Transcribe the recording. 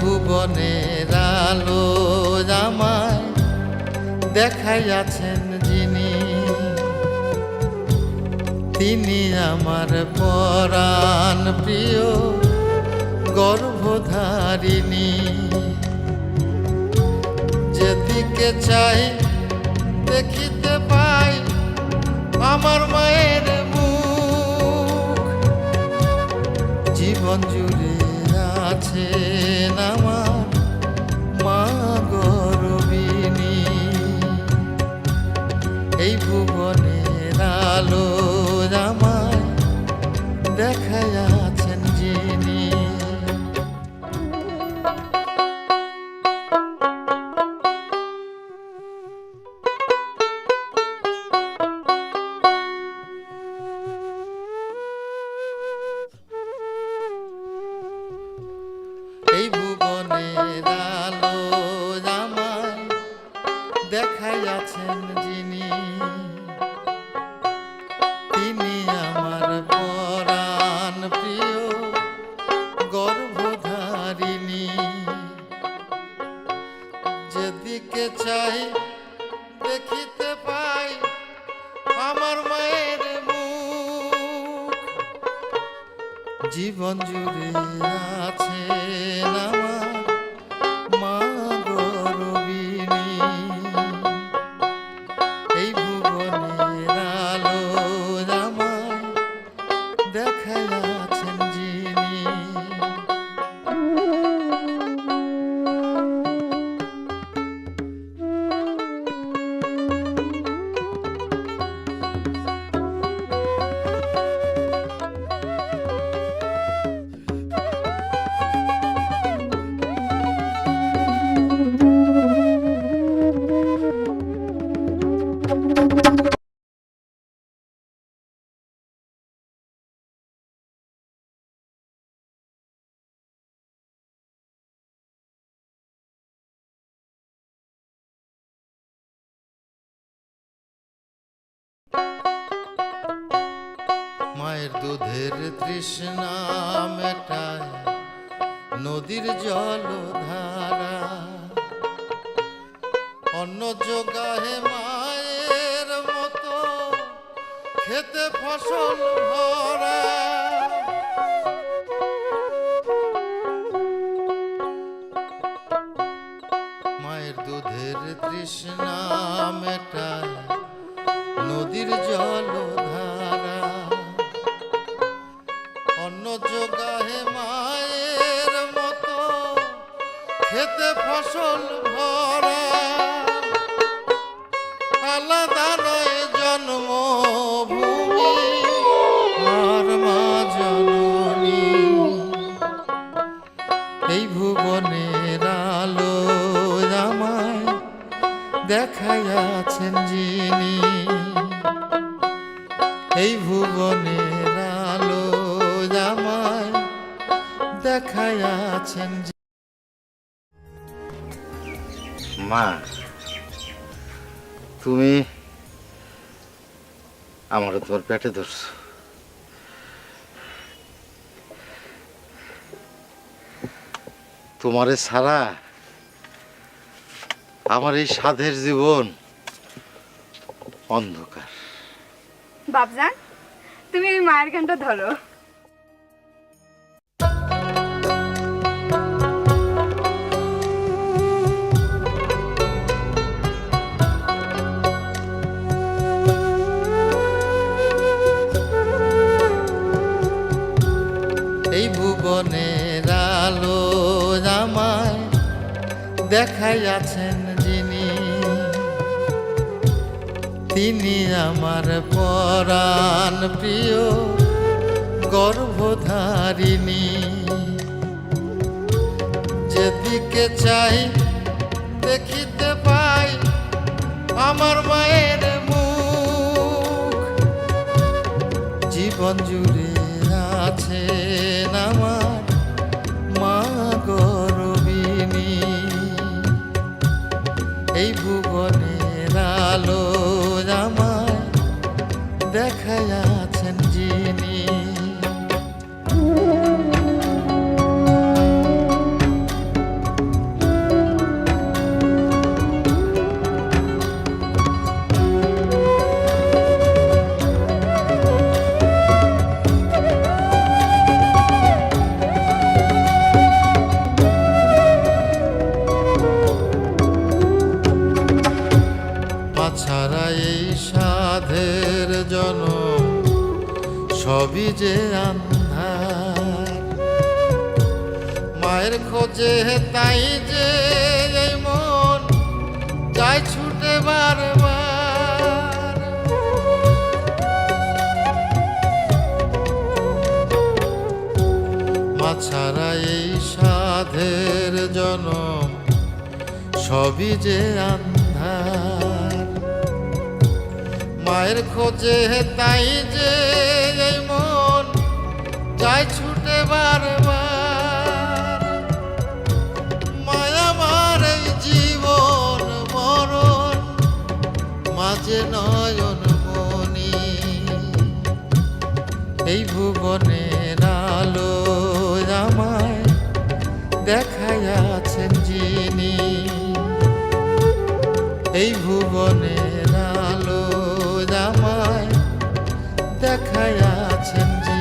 ভুবনের আলো আমায় দেখাইয়াছেন যিনি, তিনি আমার পরাণ প্রিয় গর্ভধারিণী। যেদিকে চাই দেখিতে পাই আমার মায়ের ভুবনের আলো আমায় দেখায় আছেন যিনি। এই ভুবনের আলো আমায় দেখাই আছেন যেদিকে চাই, দেখিতে পাই আমার মায়ের মুখ। জীবন জুড়ে আছে আমার মা? গরবিনী এই ভুবনের আলো আমায় মায়ের দুধের তৃষ্ণা মেটায় নদীর জল ধারা অন্ন যোগাহে মায়ের মতো খেতে ফসল ভরা। মায়ের দুধের তৃষ্ণা মেটায় নদীর জল ফসল ভরা। আলাদা নয় জন্মভূমি, আর মা জননী এই ভুবনের আলো আমায় দেখায় আছেন যিনি। এই ভুবনের আলো আমায় দেখায় মা, তুমি আমার তোমার পেটে ধরছো। তোমারে ছাড়া আমার এই সাধের জীবন অন্ধকার। বাবজান তুমি ওই মায়ের গানটা ধরো। দেখাই আছেন যিনি, তিনি আমার পরাণ প্রিয় গর্ভধারিণী। যেদিকে চাই, দেখিতে পাই আমার মায়ের মুখ। জীবন জুড়ে আছেন যিনি ছাড়া এই সাধের জনম সবই যে আন্ধার। মায়ের খোঁজে তাই যে মন যায় ছুটে বারবার। ছাড়া এই সাধের জনম সবই যে আন্ধার। মায়ের খোঁজে তাই যে এই মন যায় ছুটে বারবার। মায়া আমার এই জীবন মরণ, মাঝে নয়ন মনি। এই ভুবনের আলো আমায় দেখাইয়াছেন যিনি। এই ভুবনের আলো আছেন দেখাইয়াছেন